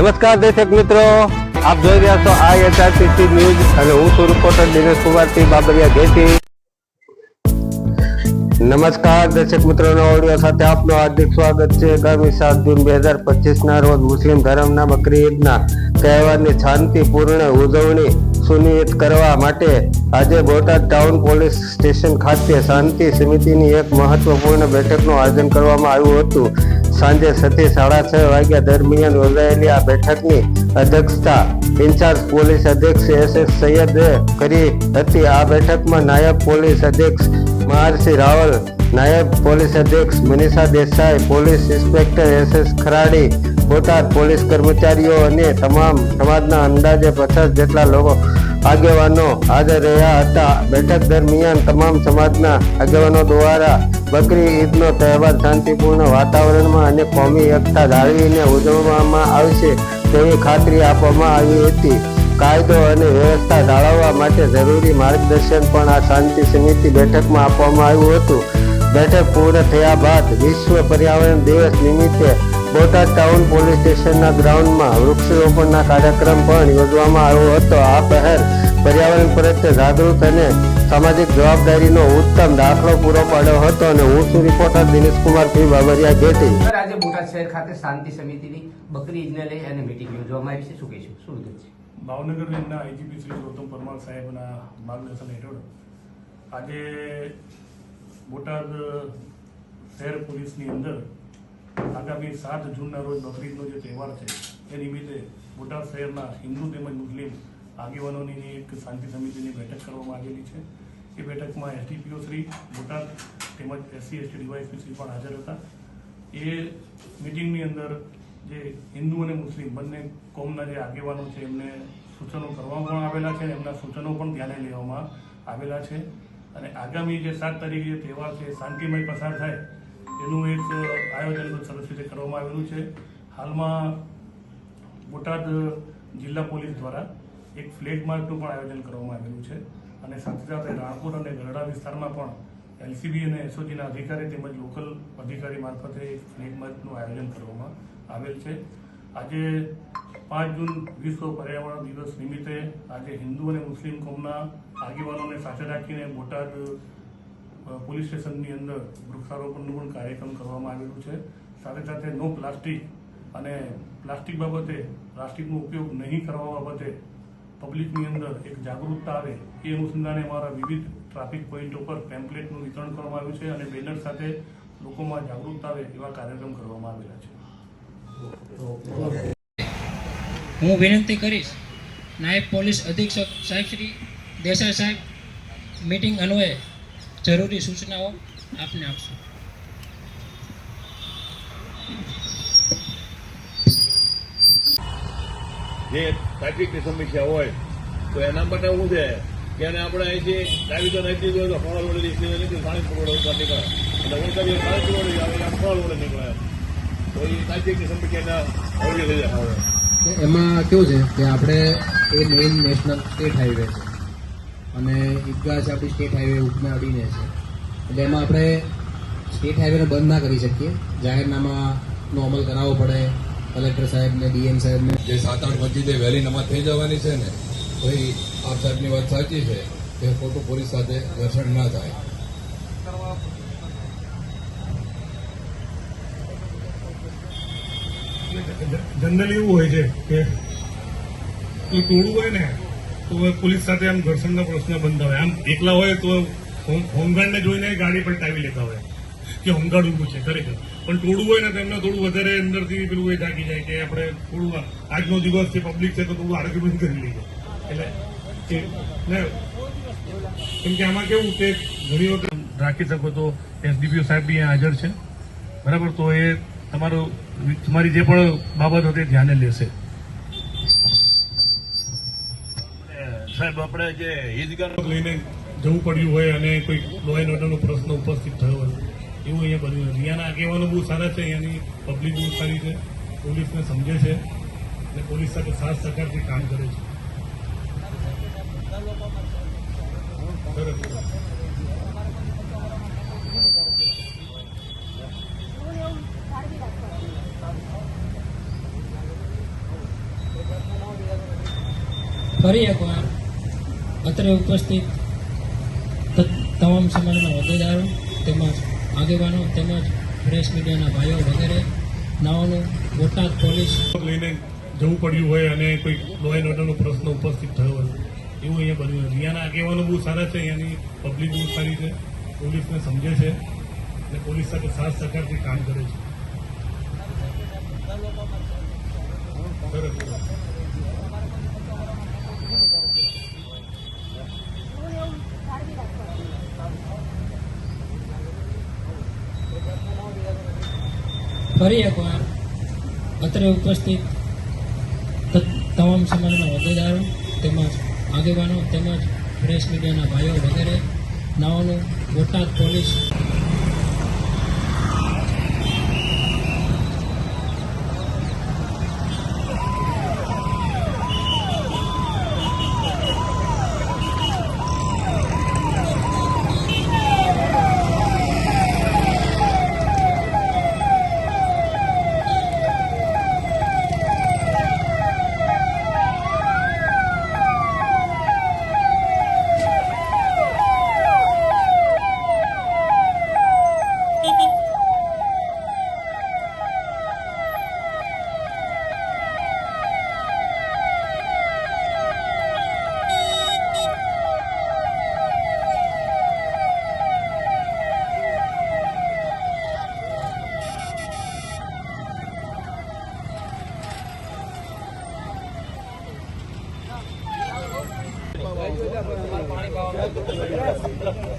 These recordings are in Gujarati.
નમસ્કાર દર્શક મિત્રો, આપ જોઈ રહ્યા છો આ એચઆરટીસી ન્યૂઝ અને હું છું રિપોર્ટર દિનેશ કુમારસિંહ બાબરિયા ઘેટી. નમસ્કાર, દર્શક મિત્રોનો ઓડિયો સાથે આપનું હાર્દિક સ્વાગત છે. આગામી સાત જૂન બે હજાર પચીસના રોજ મુસ્લિમ ધર્મના બકરી ઈદના તહેવારની શાંતિપૂર્ણ ઉજવણી સુનિશ્ચિત કરવા માટે આજે બોટાદ ટાઉન પોલીસ સ્ટેશન ખાતે શાંતિ સમિતિની એક મહત્વપૂર્ણ બેઠકનું આયોજન કરવામાં આવ્યું હતું. સાંજે છથી સાડા છ વાગ્યા દરમિયાન યોજાયેલી આ બેઠકની અધ્યક્ષતા ઇન્ચાર્જ પોલીસ અધ્યક્ષ એસ એસ સૈયદે કરી હતી. આ બેઠકમાં નાયબ પોલીસ અધ્યક્ષ મહારસિંહ રાવલ, નાયબ પોલીસ અધ્યક્ષ Manisha Desai, police inspector S S Kharadi, Botad police કર્મચારીઓ અને તમામ સમાજના અંદાજે પચાસ જેટલા લોકો આગેવાનો હાજર રહ્યા હતા. બેઠક દરમિયાન તમામ સમાજના આગેવાનો દ્વારા બકરી ઈદનો તહેવાર શાંતિપૂર્ણ વાતાવરણમાં અને કોમી એકતા જાળવીને ઉજવવામાં આવશે તેવી ખાતરી આપવામાં આવી હતી. કાયદો અને વ્યવસ્થા જાળવવા માટે જરૂરી માર્ગદર્શન પણ આ શાંતિ સમિતિ બેઠકમાં આપવામાં આવ્યું હતું. બેઠક પૂર્ણ થયા બાદ વિશ્વ પર્યાવરણ દિવસ નિમિત્તે બોટાદ ટાઉન પોલીસ સ્ટેશનના ગ્રાઉન્ડમાં વૃક્ષરોપણના કાર્યક્રમ પણ યોજવામાં આવ્યો હતો. આ પહેલ પર્યાવરણ પ્રત્યે જાગૃત અને સામાજિક જવાબદારીનો ઉત્તમ દાખલો પૂરો પાડ્યો હતો અને હું છું રિપોર્ટર દિનેશકુમાર પી. બાબરિયા ગેટી આજે બોટાદ શહેર ખાતે શાંતિ સમિતિની બકરી ઈદને લઈ અને મીટિંગ યોજવામાં આવી છે. શું કહેશું? શું છે? ભાવનગર રેન્જના આઈજીપી શ્રી ગૌતમ પરમાર સાહેબના માર્ગદર્શન હેઠળ આજે બોટાદ શહેર પોલીસની અંદર આગામી સાત જૂનના રોજ બકરીદનો જે તહેવાર છે, એ નિમિત્તે બોટાદ શહેરના હિન્દુ તેમજ મુસ્લિમ આગેવાનોની એક શાંતિ સમિતિની બેઠક કરવામાં આવેલી છે. એ બેઠકમાં એસડીપીઓ શ્રી, બોટાદ તેમજ એસસી, એસટી ડીવાયસપી શ્રી પણ હાજર હતા. એ મિટિંગની અંદર જે હિન્દુ અને મુસ્લિમ બંને કોમના જે આગેવાનો છે, એમને સૂચનો કરવામાં પણ આવેલા છે, એમના સૂચનો પણ ધ્યાને લેવામાં આવેલા છે. અને આગામી જે સાત તારીખે તહેવાર છે, શાંતિમય પસાર થાય, એનું એક આયોજન સરસ રીતે કરવામાં આવેલું છે. હાલમાં બોટાદ જિલ્લા પોલીસ દ્વારા એક ફ્લેગ માર્ચનું પણ આયોજન કરવામાં આવેલું છે. અને સાથે સાથે રાણપુર અને ગરડા વિસ્તારમાં પણ એલસીબી અને એસઓજીના અધિકારી તેમજ લોકલ અધિકારી મારફતે એક ફ્લેગ માર્ચનું આયોજન કરવામાં આવેલ છે. આજે પાંચ જૂન વિશ્વ પર્યાવરણ દિવસ નિમિત્તે આજે હિન્દુ અને મુસ્લિમ કોમના આગેવાનોને સાથે રાખીને બોટાદ પોલીસ સ્ટેશનની અંદર વૃક્ષારોપણનું પણ કાર્યક્રમ કરવામાં આવેલું છે. સાથે સાથે નો પ્લાસ્ટિક અને પ્લાસ્ટિક બાબતે પ્લાસ્ટિકનો ઉપયોગ નહીં કરવા બાબતે પબ્લિકની અંદર એક જાગૃતતા આવે એ અનુસંધાને અમારા વિવિધ ટ્રાફિક પોઈન્ટ ઉપર પેમ્પલેટનું વિતરણ કરવામાં આવ્યું છે અને બેનર સાથે લોકોમાં જાગૃતતા આવે એવા કાર્યક્રમ કરવામાં આવેલા છે. હું વિનંતી કરીશ, નાયબ પોલીસ અધિક્ષક સાહેબ શ્રી દેસાઈ સાહેબ, મીટિંગ અન્વયે જરૂરી સૂચનાઓ આપને આપશું. જે ટ્રાફિકની સમસ્યા હોય, તો એના માટે શું છે કે એને આપણે અહીંથી ડાબી તો હોય તો ફળ વડે નીકળી નીકળી સાડી રોડ ઉપર નીકળે. અને ઉલટાવી સાડી વડે આવે એટલે ફળ વડે નીકળે. તો એ ટ્રાફિકની સમસ્યાના હળવી થઈ જાય. કે એમાં કેવું છે કે આપણે એ મેઇન નેશનલ સ્ટેટ હાઈવે છે. અને ઈદગાહ છે આપણી સ્ટેટ હાઈવે ઉપમાં અડીને છે. એટલે એમાં આપણે સ્ટેટ હાઈવેને બંધ ના કરી શકીએ. જાહેરનામાનો અમલ કરાવવો પડે. કલેક્ટર સાહેબને, ડીએમ સાહેબને. જે સાત આઠ પચીસે વહેલી નમા થઈ જવાની છે ને, તો આપ સાહેબની વાત સાચી છે કે ખોટું પોલીસ સાથે ઘર્ષણ ના થાય. જનરલી એવું હોય છે કે કોઈ ટોળું હોય ને, તો પોલીસ સાથે આમ ઘર્ષણના પ્રશ્ન બંધ હોય આમ એકલા હોય તો હોમ- હોમગાર્ડને જોઈને ગાડી પલટાવી લેતા હોય. કે હોમગાર્ડ ઊભું છે, ખરેખર. પણ ટોળું હોય ને તો એમને થોડું વધારે અંદરથી પેલું એ જાગી જાય કે આપણે થોડું આજનો દિવસ છે પબ્લિક છે તો થોડું આર્ગ્યુમેન્ટ કરી લઈએ. એટલે કે કેમ કે આમાં કેવું કે ઘણી વખત રાખી શકો તો એસડીપીઓ સાહેબ બી અહીંયા હાજર છે. બરાબર? તો એ તમારું તમારી જે પણ બાબત હતી ધ્યાને લેશે. સાહેબ આપણે જે ઈદગાહ લઈને જવું પડ્યું હોય અને કોઈ લો એન્ડ ઓર્ડરનો પ્રશ્ન ઉપસ્થિત થયો હોય એવું અહીંયા બન્યું નથી. અહીંયાના આગેવાનો બહુ સારા છે અહીંયાની પબ્લિક બહુ સારી છે પોલીસને સમજે છે અને પોલીસ સાથે સાથ સહકારથી કામ કરે છે. બરાબર ફરી એકવાર અત્રે ઉપસ્થિત તમામ સમાજના હોદ્દેદારો તેમજ આગેવાનો, તેમજ પ્રેસ મીડિયાના ભાઈઓ વગેરે, નાઓનું બોટાદ પોલીસ લઈને જવું પડ્યું હોય અને કોઈ લો એન્ડ ઓર્ડરનો પ્રશ્ન ઉપસ્થિત થયો હોય. એવું અહીંયા બન્યું નથી. અહીંયાના આગેવાનો બહુ સારા છે અહીંયાની પબ્લિક બહુ સારી છે, પોલીસને સમજે છે, અને પોલીસ સાથે સાથ સહકારથી કામ કરે છે. સરસ. ફરી એકવાર અત્રે ઉપસ્થિત તમામ સમાજના હોદ્દેદારો, તેમજ આગેવાનો, તેમજ પ્રેસ મીડિયાના ભાઈઓ વગેરે, નાઓનું બોટાદ પોલીસ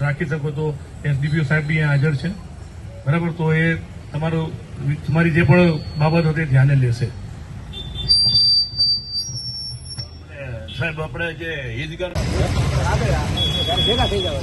રાખી શકો તો એસડીપીઓ સાહેબ બી હાજર છે. બરાબર તો એ તમારું તમારી જે પણ બાબત હતી ધ્યાને લેશે. સાહેબ આપણે જે હિતગર ભેગા થઈ જાવ